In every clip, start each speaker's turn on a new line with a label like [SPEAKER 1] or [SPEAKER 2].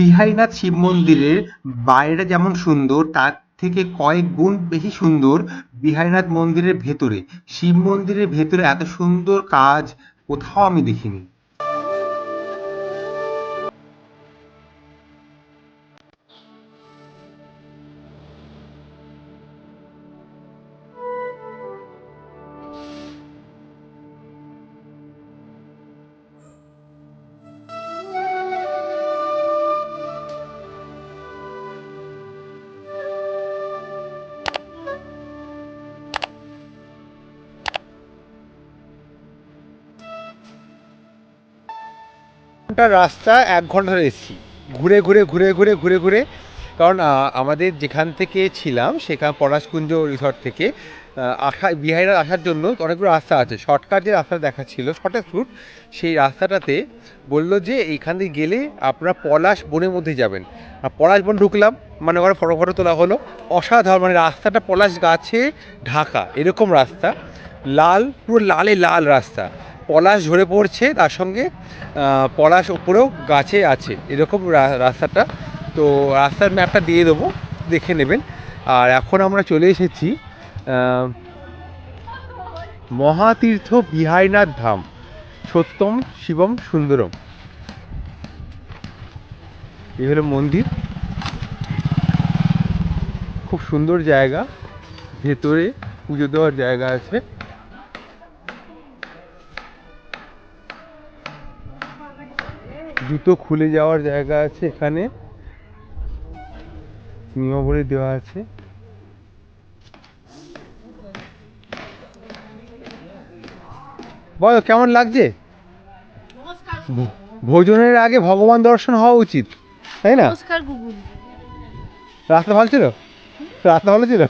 [SPEAKER 1] বিহারীনাথ শিব মন্দিরের বাইরে যেমন সুন্দর, তার থেকে কয়েক গুণ বেশি সুন্দর বিহারীনাথ মন্দিরের ভেতরে। শিব মন্দিরের ভেতরে এত সুন্দর কাজ কোথাও আমি দেখিনি।
[SPEAKER 2] ঘণ্টা রাস্তা এক ঘণ্টা এসেছি। ঘুরে ঘুরে ঘুরে ঘুরে ঘুরে ঘুরে। কারণ আমাদের যেখান থেকে ছিলাম, সেখান পলাশকুঞ্জ রিসর্ট থেকে আসা বিহারিরা আসার জন্য অনেকগুলো রাস্তা আছে। শর্টকাট যে রাস্তা দেখাচ্ছিল শর্টেস্ট রুট সেই রাস্তাটাতে বলল যে, এইখান দিয়ে গেলে আপনারা পলাশ বনের মধ্যে যাবেন। আর পলাশ বন ঢুকলাম মানে ওখানে ফটো ফটো তোলা হলো। অসাধারণ মানে রাস্তাটা পলাশ গাছে ঢাকা, এরকম রাস্তা। লাল, পুরো লালে লাল রাস্তা। পলাশ ঝরে পড়ছে, তার সঙ্গে পলাশ ওপরেও গাছে আছে। এরকম রাস্তাটা। তো রাস্তার ম্যাপটা দিয়ে দেবো, দেখে নেবেন। আর এখন আমরা চলে এসেছি মহাতীর্থ বিহারীনাথ ধাম, সত্যম শিবম সুন্দরম। এই হলো মন্দির। খুব সুন্দর জায়গা। ভেতরে পুজো দেওয়ার জায়গা আছে। জুতো খুলে যাওয়ার জায়গা আছে এখানে। নিয়মাবলী দেওয়া আছে। বলো কেমন লাগছে? ভোজনের আগে ভগবান দর্শন হওয়া উচিত তাই না? রাস্তা ভালো ছিল? রাস্তা ভালো ছিল?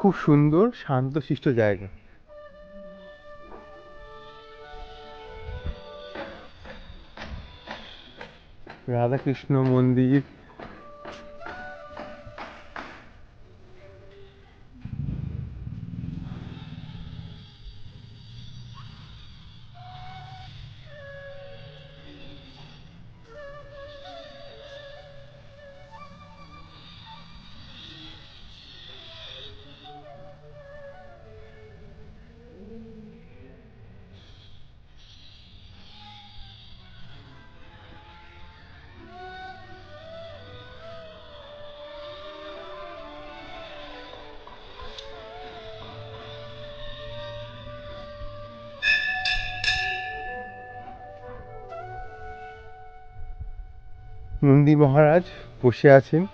[SPEAKER 2] খুব সুন্দর শান্তশিষ্ট জায়গা। রাধাকৃষ্ণ মন্দির। নন্দী মহারাজ বসে আছেন।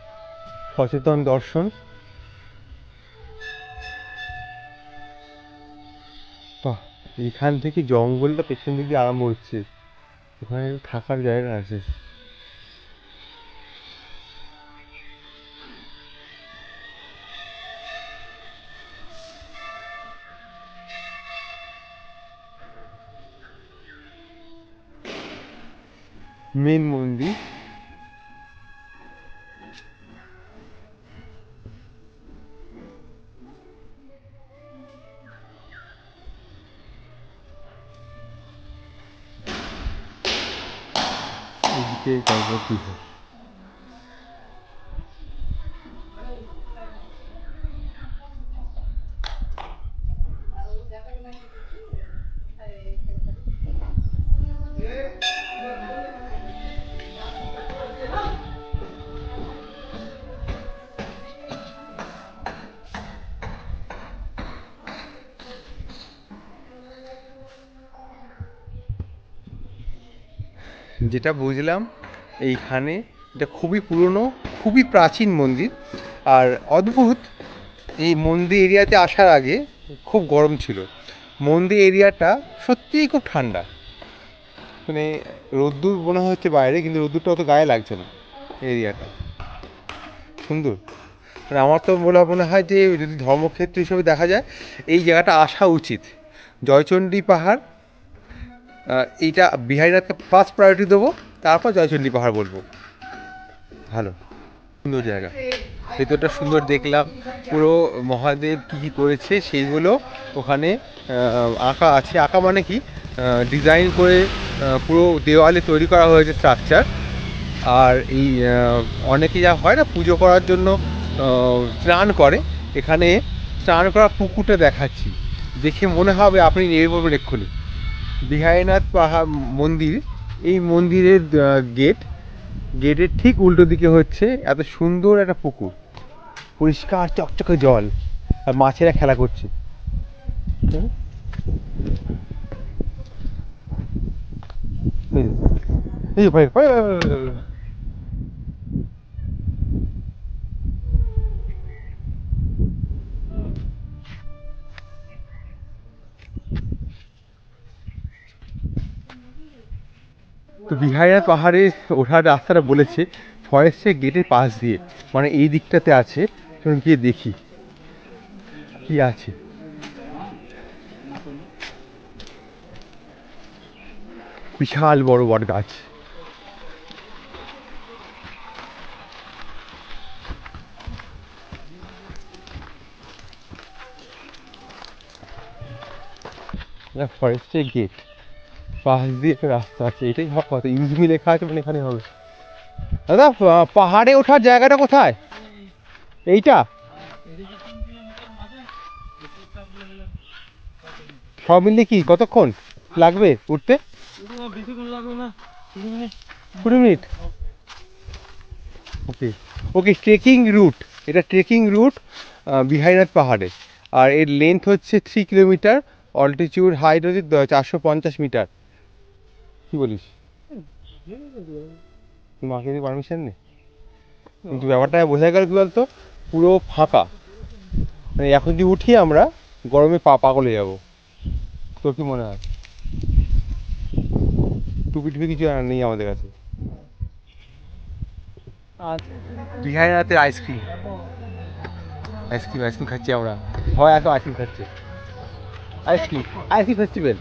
[SPEAKER 2] সচেতন দর্শন। বাহ, এখান থেকে জঙ্গলটা পেছন দিকে আরম্ভ হচ্ছে। ওখানে থাকার জায়গা আছে। মেন মন্দির। এদিকে গর্ভগৃহ যেটা বুঝলাম এইখানে। এটা খুবই পুরনো, খুবই প্রাচীন মন্দির। আর অদ্ভুত, এই মন্দির এরিয়াতে আসার আগে খুব গরম ছিল। মন্দির এরিয়াটা সত্যিই খুব ঠান্ডা। মানে রোদ্দুর মনে হচ্ছে বাইরে, কিন্তু রোদ্দুরটা অত গায়ে লাগছে না এরিয়াটা। সুন্দর। মানে আমার তো বলা মনে হয় যে যদি ধর্মক্ষেত্র হিসেবে দেখা যায়, এই জায়গাটা আসা উচিত। জয়চণ্ডী পাহাড় এইটা বিহারীনাথকে ফার্স্ট প্রায়োরিটি দেবো। তারপর জয়চণ্ডী পাহাড় বলব। ভালো, সুন্দর জায়গা। ভেতরটা সুন্দর দেখলাম, পুরো মহাদেব কী কী করেছে সেইগুলো ওখানে আঁকা আছে। আঁকা মানে কি? ডিজাইন করে পুরো দেওয়ালে তৈরি করা হয়েছে স্ট্রাকচার আর এই অনেকে যা হয় না, পুজো করার জন্য স্নান করে। এখানে স্নান করা পুকুরটা দেখাচ্ছি। দেখে মনে হবে আপনি নেমে পড়বেন এক্ষুনি বিহারীনাথ পাহাড় মন্দির এই মন্দিরের গেট গেটের ঠিক উল্টো দিকে হচ্ছে এত সুন্দর একটা পুকুর পরিষ্কার চকচকে জল আর মাছেরা খেলা করছে? এই ভাই, ভাই, তো বিহারিনাথ পাহাড়ে ওঠার রাস্তাটা বলেছে, ফরেস্টের গেটের পাশ দিয়ে মানে এই দিকটাতে আছে। চলুন গিয়ে দেখি কি আছে। বিশাল বড় বট গাছ ফরেস্টের গেট। পাশ দিয়ে একটা রাস্তা আছে, এটাই হওয়ার কথা। ইউজমি লেখা আছে মানে এখানে হবে। দাদা পাহাড়ে ওঠার জায়গাটা কোথায়? এইটা? সব মিলিয়ে কি, কতক্ষণ লাগবে উঠতে? কুড়ি minute. Okay okay trekking route এটা ট্রেকিং রুট বিহারীনাথ পাহাড়ে। আর এর লেন্থ হচ্ছে থ্রি কিলোমিটার অল্টিটিউড হাইট হচ্ছে চারশো পঞ্চাশ মিটার কি বলিস? মাকে দিয়ে পারমিশন নেই কিন্তু ব্যাপারটা বোঝা গেল কি বলতো? পুরো ফাঁকা। মানে এখন যদি উঠি আমরা গরমে পা পাগল যাব। তোর কি মনে হয়? টুপি টুপি কিছু আর নেই আমাদের কাছে। বিহারিনাথের আইসক্রিম আইসক্রিম আইসক্রিম খাচ্ছি আমরা। হয় এত আইসক্রিম খাচ্ছে। Ice cream ice cream festival